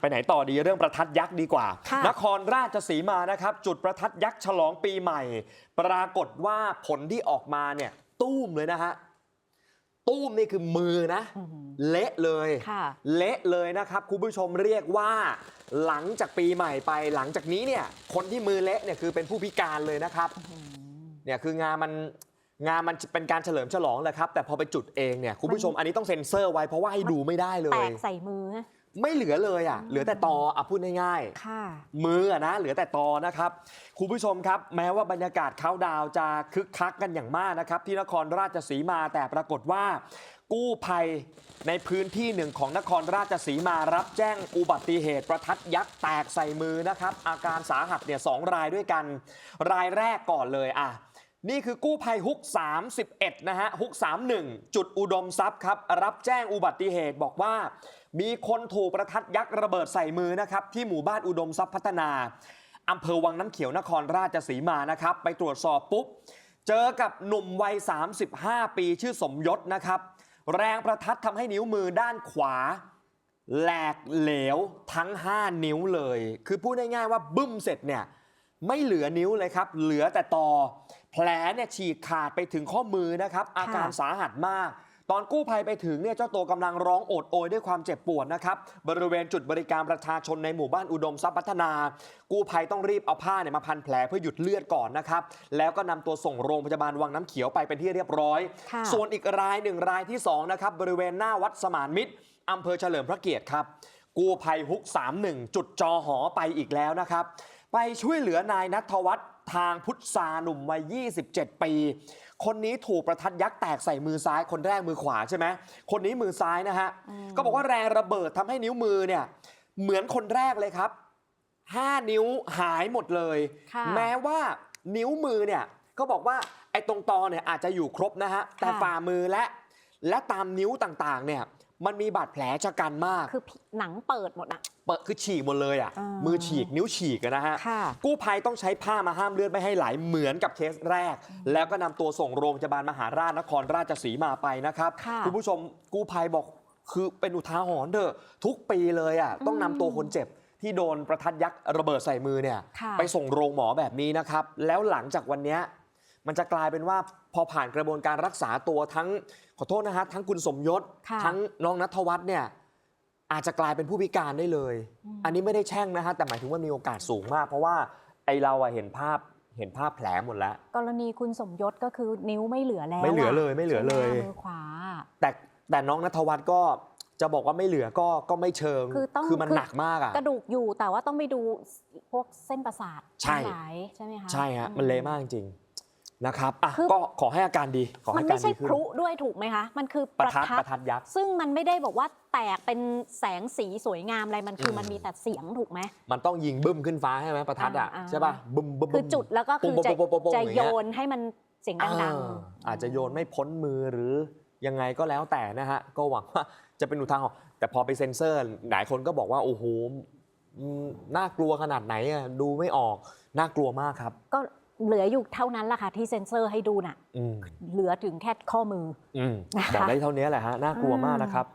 ไปไหนต่อดีเรื่องประทัดยักษ์ดีกว่าค่ะนครราชสีมานะครับ จุดประทัดยักษ์ฉลองปีใหม่ ปรากฏว่าผลที่ออกมาเนี่ยตู้มเลยนะฮะตู้มนี่คือมือนะอื้อหือเละเลยค่ะเละเลยนะครับ คุณผู้ชมเรียกว่าหลังจากปีใหม่ไป หลังจากนี้เนี่ย คนที่มือเละเนี่ยคือเป็นผู้พิการเลยนะครับเนี่ยคืองานมันงานมันเป็นการเฉลิมฉลองแหละครับ แต่พอไปจุดเองเนี่ยคุณผู้ชมอันนี้ต้องเซ็นเซอร์ไว้เพราะว่าให้ดูไม่ได้เลแตยกใส่มือนะ ไม่เหลือเลยอะ เหลือแต่ตออะพูดง่ายค่ะๆมืออะนะเหลือแต่ตอนะครับคุณผู้ชมครับ แม้ว่าบรรยากาศเขาน์ดาวน์จะคึกคักกันอย่างมากนะครับ ที่นครราชสีมาแต่ปรากฏว่า กู้ภัยในพื้นที่หนึ่งของนครราชสีมารับแจ้งอุบัติเหตุประทัดยักษ์แตกใส่มือนะครับ อาการสาหัสเนี่ยสองรายด้วยกัน รายแรกก่อนเลยอะ นี่คือกู้ภัยฮุก 31 นะฮะฮุก 31 จุดอุดมทรัพย์ครับ รับแจ้งอุบัติเหตุบอกว่า มีคนถูกประทัดยักษ์ระเบิดใส่มือนะครับ ที่หมู่บ้านอุดมทรัพย์พัฒนาอำเภอวังน้ำเขียวนครราชสีมานะครับ ไปตรวจสอบปุ๊บ เจอกับหนุ่มวัย 35 ปีชื่อสมยศนะครับ แรงประทัดทำให้นิ้วมือด้านขวาแหลกเหลวทั้ง 5 นิ้วเลย คือพูดง่ายๆว่าบึ้มเสร็จเนี่ยไม่เหลือนิ้วเลยครับ เหลือแต่ตอ แผลเนี่ยฉีกขาดไปถึงข้อมือนะครับ อาการสาหัสมาก ตอนกู้ภัยไปถึงเนี่ยเจ้าตัวกำลังร้องโอดโอยด้วยความเจ็บปวดนะครับ บริเวณจุดบริการประชาชนในหมู่บ้านอุดมทรัพย์พัฒนา กู้ภัยต้องรีบเอาผ้าเนี่ยมาพันแผลเพื่อหยุดเลือดก่อนนะครับ แล้วก็นำตัวส่งโรงพยาบาลวังน้ำเขียวไปเป็นที่เรียบร้อยค่ะส่วนอีกรายหนึ่งรายที่สองนะครับบริเวณหน้าวัดสมานมิตรอำเภอเฉลิมพระเกียรติครับกู้ภัยฮุก 31 จุดจอหอไปอีกแล้วนะครับ ไปช่วยเหลือนายนัทวัฒน์ทางพุทธาหนุ่มวัย 27 ปี คนนี้ถูกประทัดยักษ์แตกใส่มือซ้ายคนแรกมือขวาใช่ไหม คนนี้มือซ้ายนะฮะอืมก็บอกว่าแรงระเบิดทำให้นิ้วมือเนี่ย เหมือนคนแรกเลยครับ 5 นิ้วหายหมดเลยค่ะแม้ว่านิ้วมือเนี่ยก็บอกว่าไอ้ตรงตอเนี่ยอาจจะอยู่ครบนะฮะ แต่ค่ะฝ่ามือและและตามนิ้วต่างๆเนี่ย มันมีบาดแผลชะกันมาก คือหนังเปิดหมดอะเปิดคือฉีกหมดเลยอะ อ่ามืมือฉีกนิ้วฉีกอะนะฮะ ค่ะ กู้ภัยต้องใช้ผ้ามาห้ามเลือดไม่ให้ไหลเหมือนกับเคสแรก แล้วก็นำตัวส่งโรงพยาบาลมหาราชนครราชสีมาไปนะครับค่ะ ณผู้ชมกู้ภัยบอกคือเป็นอุทาหรณ์เด้อะทุกปีเลยอะต้องนำตัวคนเจ็บที่โดนประทัดยักษ์ระเบิดใส่มือเนี่ย ค่ะ ไปส่งโรงหมอแบบนี้นะครับ แล้วหลังจากวันเนี้ย มันจะกลายเป็นว่าพอผ่านกระบวนการรักษาตัวทั้งขอโทษนะฮะทั้งคุณสมยศ ค่ะ ทั้งน้องนัทวัฒน์เนี่ยอาจจะกลายเป็นผู้พิการได้เลย อันนี้ไม่ได้แช่งนะฮะแต่หมายถึงว่ามีโอกาสสูงมาก เพราะว่าไอเราอะเห็นภาพเห็นภาพแผลหมดแล้ว กรณีคุณสมยศก็คือนิ้วไม่เหลือแล้วไม่เหลืออะเลยไม่เหลือเลย ใช่ไมือขวา แต่แต่น้องนัทวัฒน์ก็จะบอกว่าไม่เหลือก็ก็ไม่เชิงคือต้องมันคือ หนักมากอะ กระดูกอยู่แต่ว่าต้องไปดูพวกเส้นประสาทใช่ ทั้งหลายใช่ไหมคะใช่ฮะอืมันเละมากจริงๆ นะครับอะคือ ก็ขอให้อาการดี ขอมัให้นอาการไม่ใช่ดีขึ้พน ลุด้วยถูกไหมคะ มันคือปประระทัดทัดประทัดยักษ์ ซึ่งมันไม่ได้บอกว่าแตกเป็นแสงสีสวยงามอะไรมันคืออม มันมีแต่เสียงถูกไหม มันต้องยิงบึ้มขึ้นฟ้าใช่ไหมประทัดอะอ่าอ่า ใช่ป่ะบึ้มบึ้มคือจุดแล้วก็คือจะปุ้งปุ้งปุ้งปุ้งจะอย่างโยเงี้ยนให้มันเสียงดังอ่าอาจจะโยนไม่พ้นมือหรือยังไงก็แล้วแต่นะฮะ ก็หวังว่าจะเป็นอุทาหรณ์แต่พอไปเซ็นเซอร์ หลายคนก็บอกว่าโอ้โหอืมน่ากลัวขนาดไหนอะดูไม่ออกน่ากลัวมากครับๆก็ เหลืออยู่เท่านั้นแหละค่ะที่เซ็นเซอร์ให้ดูน่ะ อืมเหลือถึงแค่ข้อมืออืมนะคะ บอกได้เท่านี้แหละฮะน่ากลัวมากนะครับ